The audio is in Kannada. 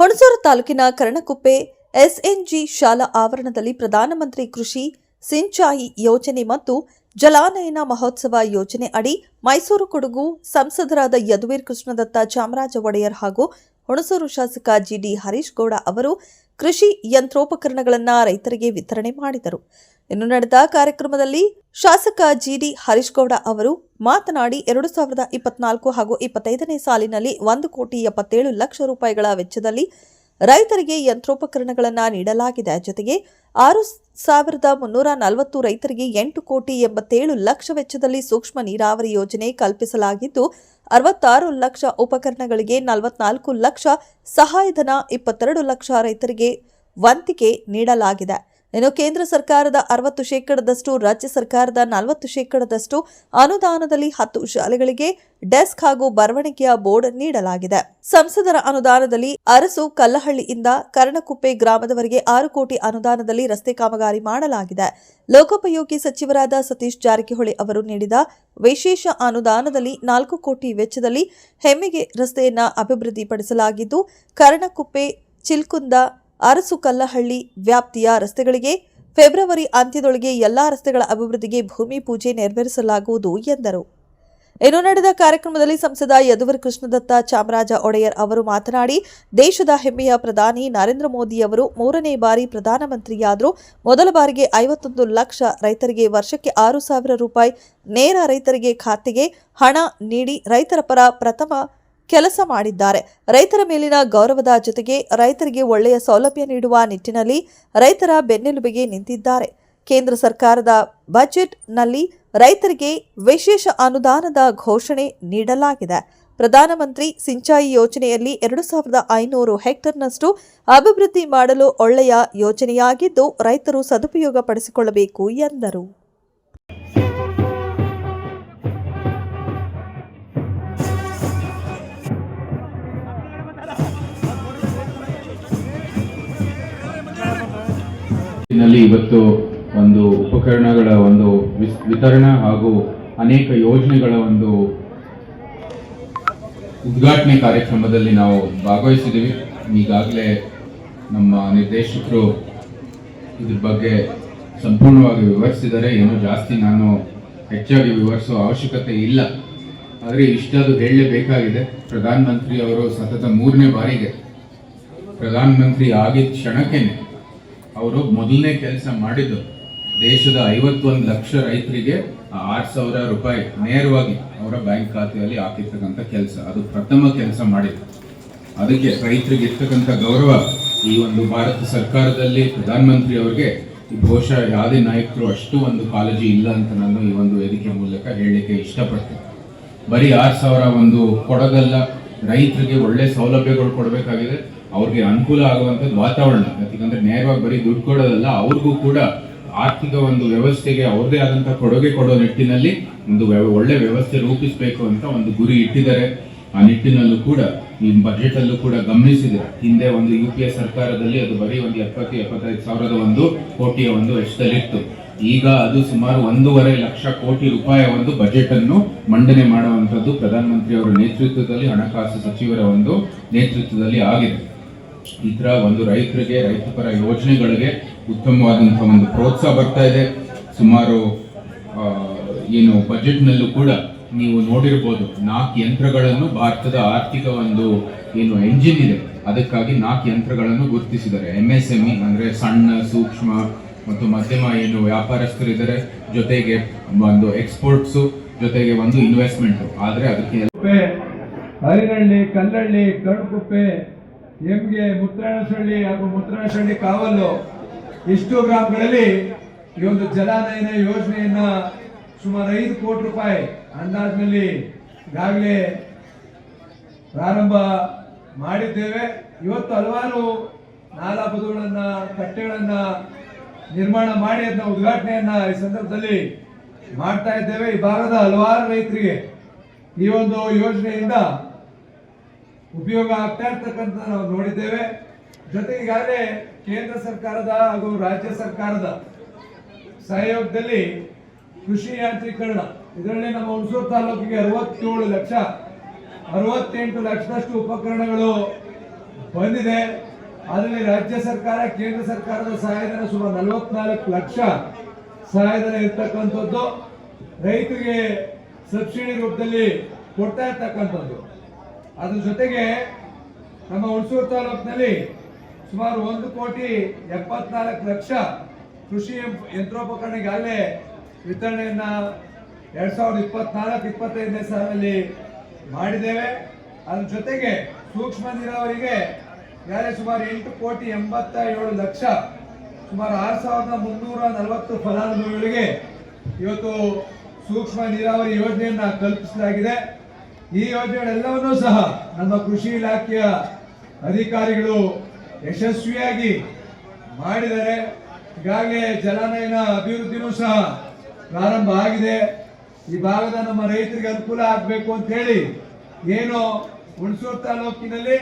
ಹುಣಸೂರು ತಾಲೂಕಿನ ಕರ್ಣಕುಪ್ಪೆ ಎಸ್ಎನ್ಜಿ ಶಾಲಾ ಆವರಣದಲ್ಲಿ ಪ್ರಧಾನಮಂತ್ರಿ ಕೃಷಿ ಸಿಂಚಾಯಿ ಯೋಜನೆ ಮತ್ತು ಜಲಾನಯನ ಮಹೋತ್ಸವ ಯೋಜನೆ ಅಡಿ ಮೈಸೂರು ಕೊಡಗು ಸಂಸದರಾದ ಯದುವೀರ್ ಕೃಷ್ಣದತ್ತ ಚಾಮರಾಜ ಒಡೆಯರ್ ಹಾಗೂ ಹುಣಸೂರು ಶಾಸಕ ಜಿಡಿ ಹರೀಶ್ ಗೌಡ ಅವರು ಕೃಷಿ ಯಂತ್ರೋಪಕರಣಗಳನ್ನು ರೈತರಿಗೆ ವಿತರಣೆ ಮಾಡಿದರು. ಇನ್ನು ನಡೆದ ಕಾರ್ಯಕ್ರಮದಲ್ಲಿ ಶಾಸಕ ಜಿಡಿ ಹರೀಶ್ ಗೌಡ ಅವರು ಮಾತನಾಡಿ ಎರಡು ಸಾವಿರದ ಇಪ್ಪತ್ನಾಲ್ಕು ಹಾಗೂ ಇಪ್ಪತ್ತೈದನೇ ಸಾಲಿನಲ್ಲಿ ಒಂದು ಕೋಟಿ ಎಪ್ಪತ್ತೇಳು ಲಕ್ಷ ರೂಪಾಯಿಗಳ ವೆಚ್ಚದಲ್ಲಿ ರೈತರಿಗೆ ಯಂತ್ರೋಪಕರಣಗಳನ್ನು ನೀಡಲಾಗಿದೆ. ಜೊತೆಗೆ ಆರು ಸಾವಿರದ ಮುನ್ನೂರ ನಲವತ್ತು ರೈತರಿಗೆ ಎಂಟು ಕೋಟಿ ಎಂಬತ್ತೇಳು ಲಕ್ಷ ವೆಚ್ಚದಲ್ಲಿ ಸೂಕ್ಷ್ಮ ನೀರಾವರಿ ಯೋಜನೆ ಕಲ್ಪಿಸಲಾಗಿದ್ದು, ಅರವತ್ತಾರು ಲಕ್ಷ ಉಪಕರಣಗಳಿಗೆ ನಲವತ್ನಾಲ್ಕು ಲಕ್ಷ ಸಹಾಯಧನ, ಇಪ್ಪತ್ತೆರಡು ಲಕ್ಷ ರೈತರಿಗೆ ವಂತಿಕೆ ನೀಡಲಾಗಿದೆ. ಇನ್ನು ಕೇಂದ್ರ ಸರ್ಕಾರದ ಅರವತ್ತು ಶೇಕಡದಷ್ಟು, ರಾಜ್ಯ ಸರ್ಕಾರದ ನಲವತ್ತು ಶೇಕಡದಷ್ಟು ಅನುದಾನದಲ್ಲಿ ಹತ್ತು ಶಾಲೆಗಳಿಗೆ ಡೆಸ್ಕ್ ಹಾಗೂ ಬರವಣಿಗೆಯ ಬೋರ್ಡ್ ನೀಡಲಾಗಿದೆ. ಸಂಸದರ ಅನುದಾನದಲ್ಲಿ ಅರಸು ಕಲ್ಲಹಳ್ಳಿಯಿಂದ ಕರ್ಣಕುಪ್ಪೆ ಗ್ರಾಮದವರೆಗೆ ಆರು ಕೋಟಿ ಅನುದಾನದಲ್ಲಿ ರಸ್ತೆ ಕಾಮಗಾರಿ ಮಾಡಲಾಗಿದೆ. ಲೋಕೋಪಯೋಗಿ ಸಚಿವರಾದ ಸತೀಶ್ ಜಾರಕಿಹೊಳಿ ಅವರು ನೀಡಿದ ವಿಶೇಷ ಅನುದಾನದಲ್ಲಿ ನಾಲ್ಕು ಕೋಟಿ ವೆಚ್ಚದಲ್ಲಿ ಹೆಮ್ಮಿಗೆ ರಸ್ತೆಯನ್ನ ಅಭಿವೃದ್ಧಿಪಡಿಸಲಾಗಿದ್ದು, ಕರ್ಣಕುಪ್ಪೆ, ಚಿಲ್ಕುಂದ ಅರಸು ಕಲ್ಲಹಳ್ಳಿ ವ್ಯಾಪ್ತಿಯ ರಸ್ತೆಗಳಿಗೆ ಫೆಬ್ರವರಿ ಅಂತ್ಯದೊಳಗೆ ಎಲ್ಲಾ ರಸ್ತೆಗಳ ಅಭಿವೃದ್ಧಿಗೆ ಭೂಮಿ ಪೂಜೆ ನೆರವೇರಿಸಲಾಗುವುದು ಎಂದರು. ಇನ್ನು ನಡೆದ ಕಾರ್ಯಕ್ರಮದಲ್ಲಿ ಸಂಸದ ಯದುವರ್ ಕೃಷ್ಣದತ್ತ ಚಾಮರಾಜ ಒಡೆಯರ್ ಅವರು ಮಾತನಾಡಿ, ದೇಶದ ಹೆಮ್ಮೆಯ ಪ್ರಧಾನಿ ನರೇಂದ್ರ ಮೋದಿ ಅವರು ಮೂರನೇ ಬಾರಿ ಪ್ರಧಾನಮಂತ್ರಿಯಾದರೂ. ಮೊದಲ ಬಾರಿಗೆ ಐವತ್ತೊಂದು ಲಕ್ಷ ರೈತರಿಗೆ ವರ್ಷಕ್ಕೆ ಆರು ಸಾವಿರ ರೂಪಾಯಿ ನೇರ ರೈತರಿಗೆ ಖಾತೆಗೆ ಹಣ ನೀಡಿ ರೈತರ ಪರ ಪ್ರಥಮ ಕೆಲಸ ಮಾಡಿದ್ದಾರೆ. ರೈತರ ಮೇಲಿನ ಗೌರವದ ಜೊತೆಗೆ ರೈತರಿಗೆ ಒಳ್ಳೆಯ ಸೌಲಭ್ಯ ನೀಡುವ ನಿಟ್ಟಿನಲ್ಲಿ ರೈತರ ಬೆನ್ನೆಲುಬಿಗೆ ನಿಂತಿದ್ದಾರೆ. ಕೇಂದ್ರ ಸರ್ಕಾರದ ಬಜೆಟ್ನಲ್ಲಿ ರೈತರಿಗೆ ವಿಶೇಷ ಅನುದಾನದ ಘೋಷಣೆ ನೀಡಲಾಗಿದೆ. ಪ್ರಧಾನಮಂತ್ರಿ ಸಿಂಚಾಯಿ ಯೋಜನೆಯಲ್ಲಿ ಎರಡು ಸಾವಿರದ ಐನೂರು ಹೆಕ್ಟರ್ನಷ್ಟು ಅಭಿವೃದ್ಧಿ ಮಾಡಲು ಒಳ್ಳೆಯ ಯೋಜನೆಯಾಗಿದ್ದು ರೈತರು ಸದುಪಯೋಗ ಪಡಿಸಿಕೊಳ್ಳಬೇಕು ಎಂದರು. ಇವತ್ತು ಒಂದು ಉಪಕರಣಗಳ ಒಂದು ವಿತರಣಾ ಹಾಗೂ ಅನೇಕ ಯೋಜನೆಗಳ ಒಂದು ಉದ್ಘಾಟನೆ ಕಾರ್ಯಕ್ರಮದಲ್ಲಿ ನಾವು ಭಾಗವಹಿಸಿದ್ದೀವಿ. ಈಗಾಗಲೇ ನಮ್ಮ ನಿರ್ದೇಶಕರು ಇದ್ರ ಬಗ್ಗೆ ಸಂಪೂರ್ಣವಾಗಿ ವಿವರಿಸಿದ್ದಾರೆ. ಏನೋ ಜಾಸ್ತಿ ನಾನು ಹೆಚ್ಚಾಗಿ ವಿವರಿಸುವ ಅವಶ್ಯಕತೆ ಇಲ್ಲ. ಆದರೆ ಇಷ್ಟದು ಹೇಳಲೇಬೇಕಾಗಿದೆ. ಪ್ರಧಾನಮಂತ್ರಿ ಅವರು ಸತತ ಮೂರನೇ ಬಾರಿಗೆ ಪ್ರಧಾನಮಂತ್ರಿ ಆಗಿದ್ದ ಕ್ಷಣಕ್ಕೇನೆ ಅವರು ಮೊದಲನೇ ಕೆಲಸ ಮಾಡಿದ್ದು ದೇಶದ ಐವತ್ತೊಂದು ಲಕ್ಷ ರೈತರಿಗೆ ಆರು ಸಾವಿರ ರೂಪಾಯಿ ನೇರವಾಗಿ ಅವರ ಬ್ಯಾಂಕ್ ಖಾತೆಯಲ್ಲಿ ಹಾಕಿರ್ತಕ್ಕಂಥ ಕೆಲಸ. ಅದು ಪ್ರಥಮ ಕೆಲಸ ಮಾಡಿದ್ದು. ಅದಕ್ಕೆ ರೈತರಿಗೆ ಇರ್ತಕ್ಕಂಥ ಗೌರವ ಈ ಒಂದು ಭಾರತ ಸರ್ಕಾರದಲ್ಲಿ ಪ್ರಧಾನಮಂತ್ರಿ ಅವರಿಗೆ ಈ ಬಹುಶಃ ಯಾವುದೇ ನಾಯಕರು ಅಷ್ಟು ಒಂದು ಕಾಳಜಿ ಇಲ್ಲ ಅಂತ ನಾನು ಈ ಒಂದು ವೇದಿಕೆ ಮೂಲಕ ಹೇಳಲಿಕ್ಕೆ ಇಷ್ಟಪಡ್ತೇನೆ. ಬರೀ ಆರು ಸಾವಿರ ಒಂದು ಕೊಡಗಲ್ಲ. ರೈತರಿಗೆ ಒಳ್ಳೆ ಸೌಲಭ್ಯಗಳು ಕೊಡಬೇಕಾಗಿದೆ. ಅವ್ರಿಗೆ ಅನುಕೂಲ ಆಗುವಂಥದ್ದು ವಾತಾವರಣ. ಯಾಕಂದ್ರೆ ನ್ಯಾಯವಾಗಿ ಬರೀ ದುಡ್ಡು ಕೊಡೋದಲ್ಲ, ಅವ್ರಿಗೂ ಕೂಡ ಆರ್ಥಿಕ ಒಂದು ವ್ಯವಸ್ಥೆಗೆ ಅವ್ರದೇ ಆದಂತ ಕೊಡುಗೆ ಕೊಡೋ ನಿಟ್ಟಿನಲ್ಲಿ ಒಂದು ಒಳ್ಳೆ ವ್ಯವಸ್ಥೆ ರೂಪಿಸಬೇಕು ಅಂತ ಒಂದು ಗುರಿ ಇಟ್ಟಿದ್ದಾರೆ. ಆ ನಿಟ್ಟಿನಲ್ಲೂ ಕೂಡ, ಈ ಬಜೆಟ್ ಅಲ್ಲೂ ಕೂಡ ಗಮನಿಸಿದೆ ಹಿಂದೆ ಒಂದು ಯು ಪಿ ಎ ಸರ್ಕಾರದಲ್ಲಿ ಅದು ಬರೀ ಒಂದು ಎಪ್ಪತ್ತು, ಎಪ್ಪತ್ತೈದು ಸಾವಿರದ ಒಂದು ಕೋಟಿಯ ಒಂದು ವೆಚ್ಚದಲ್ಲಿತ್ತು ಈಗ ಅದು ಸುಮಾರು ಒಂದೂವರೆ ಲಕ್ಷ ಕೋಟಿ ರೂಪಾಯಿಯ ಒಂದು ಬಜೆಟ್ ಅನ್ನು ಮಂಡನೆ ಮಾಡುವಂತದ್ದು ಪ್ರಧಾನಮಂತ್ರಿಯವರ ನೇತೃತ್ವದಲ್ಲಿ ಹಣಕಾಸು ಸಚಿವರ ಒಂದು ನೇತೃತ್ವದಲ್ಲಿ ಆಗಿದೆ. ಈ ತರ ಒಂದು ರೈತರಿಗೆ, ರೈತಪರ ಯೋಜನೆಗಳಿಗೆ ಉತ್ತಮವಾದಂಥ ಒಂದು ಪ್ರೋತ್ಸಾಹ ಬರ್ತಾ ಇದೆ. ಸುಮಾರು ಏನು ಬಜೆಟ್ನಲ್ಲೂ ಕೂಡ ನೀವು ನೋಡಿರ್ಬೋದು ನಾಲ್ಕು ಯಂತ್ರಗಳನ್ನು ಭಾರತದ ಆರ್ಥಿಕ ಒಂದು ಏನು ಎಂಜಿನ್ ಇದೆ. ಅದಕ್ಕಾಗಿ ನಾಲ್ಕು ಯಂತ್ರಗಳನ್ನು ಗುರುತಿಸಿದ್ದಾರೆ. ಎಂ ಎಸ್ ಎಂ ಇ ಅಂದ್ರೆ ಸಣ್ಣ, ಸೂಕ್ಷ್ಮ ಮತ್ತು ಮಧ್ಯಮ ಏನು ವ್ಯಾಪಾರಸ್ಥರಿದ್ದಾರೆ ಜೊತೆಗೆ ಒಂದು ಎಕ್ಸ್ಪೋರ್ಟ್ಸು, ಜೊತೆಗೆ ಒಂದು ಇನ್ವೆಸ್ಟ್ಮೆಂಟ್. ಆದ್ರೆ ಅದಕ್ಕೆ ಹರಿನಹಳ್ಳಿ ಕಲ್ಲಹಳ್ಳಿ ಕಣ್ಕುಪ್ಪೆ ಎಮ್ಗೆ ಮುತ್ರಾಣಸಳ್ಳಿ ಹಾಗೂ ಮುತ್ರಾಣಸಳ್ಳಿ ಕಾವಲು ಇಷ್ಟು ಗ್ರಾಮಗಳಲ್ಲಿ ಈ ಒಂದು ಜಲಾನಯನ ಯೋಜನೆಯನ್ನ ಸುಮಾರು ಐದು ಕೋಟಿ ರೂಪಾಯಿ ಅಂದಾಜಿನಲ್ಲಿ ಈಗಾಗಲೇ ಪ್ರಾರಂಭ ಮಾಡಿದ್ದೇವೆ. ಇವತ್ತು ಹಲವಾರು ನಾಲಾ ಬದುಗಳನ್ನ ಕಟ್ಟೆಗಳನ್ನ ನಿರ್ಮಾಣ ಮಾಡಿ ಅದನ್ನ ಉದ್ಘಾಟನೆಯನ್ನ ಈ ಸಂದರ್ಭದಲ್ಲಿ ಮಾಡ್ತಾ ಇದ್ದೇವೆ. ಈ ಭಾಗದ ಹಲವಾರು ರೈತರಿಗೆ ಈ ಒಂದು ಯೋಜನೆಯಿಂದ ಉಪಯೋಗ ಆಗ್ತಾ ಇರ್ತಕ್ಕಂಥ ನಾವು ನೋಡಿದ್ದೇವೆ. ಜೊತೆಗೆ ಈಗಾಗಲೇ ಕೇಂದ್ರ ಸರ್ಕಾರದ ಹಾಗೂ ರಾಜ್ಯ ಸರ್ಕಾರದ ಸಹಯೋಗದಲ್ಲಿ ಕೃಷಿ ಯಾಂತ್ರೀಕರಣ. ಇದರಲ್ಲಿ ನಮ್ಮ ಹುಣಸೂರು ತಾಲೂಕಿಗೆ ಅರವತ್ತೇಳು ಲಕ್ಷ, ಅರವತ್ತೆಂಟು ಲಕ್ಷದಷ್ಟು ಉಪಕರಣಗಳು ಬಂದಿದೆ. ಅದರಲ್ಲಿ ರಾಜ್ಯ ಸರ್ಕಾರ, ಕೇಂದ್ರ ಸರ್ಕಾರದ ಸಹಾಯಧನ ಸುಮಾರು ನಲವತ್ನಾಲ್ಕು ಲಕ್ಷ ಸಹಾಯಧನ ಇರ್ತಕ್ಕಂಥದ್ದು. ರೈತರಿಗೆ ಸಬ್ಸಿಡಿ ರೂಪದಲ್ಲಿ ಕೊಡ್ತಾ ಇರ್ತಕ್ಕಂಥದ್ದು. ಅದ್ರ ಜೊತೆಗೆ ನಮ್ಮ ಹುಣಸೂರು ತಾಲೂಕಿನಲ್ಲಿ ಸುಮಾರು ಒಂದು ಕೋಟಿ ಎಪ್ಪತ್ನಾಲ್ಕು ಲಕ್ಷ ಕೃಷಿ ಯಂ- ವಿತರಣೆಯನ್ನು ಎರಡ್ ಸಾವಿರದ ಇಪ್ಪತ್ನಾಲ್ಕು, ಇಪ್ಪತ್ತೈದನೇ ಸಾಲಿನಲ್ಲಿ ಮಾಡಿದ್ದೇವೆ. ಅದ್ರ ಜೊತೆಗೆ ಸೂಕ್ಷ್ಮ ನೀರಾವರಿಗೆ ಯಾರೇ ಸುಮಾರು ಎಂಟು ಕೋಟಿ ಎಂಬತ್ತ ಏಳು ಲಕ್ಷ, ಸುಮಾರು ಆರು ಸಾವಿರದ ಮುನ್ನೂರ ನಲವತ್ತು ಫಲಾನುಭವಿಗಳಿಗೆ ಇವತ್ತು ಸೂಕ್ಷ್ಮ ನೀರಾವರಿ ಯೋಜನೆಯನ್ನು ಕಲ್ಪಿಸಲಾಗಿದೆ. ಈ ಯೋಜನೆಗಳೆಲ್ಲವನ್ನೂ ಸಹ ನಮ್ಮ ಕೃಷಿ ಇಲಾಖೆಯ ಅಧಿಕಾರಿಗಳು ಯಶಸ್ವಿಯಾಗಿ ಮಾಡಿದರೆ ಈಗಾಗಲೇ ಜಲಾನಯನ ಅಭಿವೃದ್ಧಿನೂ ಸಹ ಪ್ರಾರಂಭ ಆಗಿದೆ. ಈ ಭಾಗದ ನಮ್ಮ ರೈತರಿಗೆ ಅನುಕೂಲ ಆಗಬೇಕು ಅಂತ ಹೇಳಿ, ಏನು ಹುಣಸೂರು ತಾಲೂಕಿನಲ್ಲಿ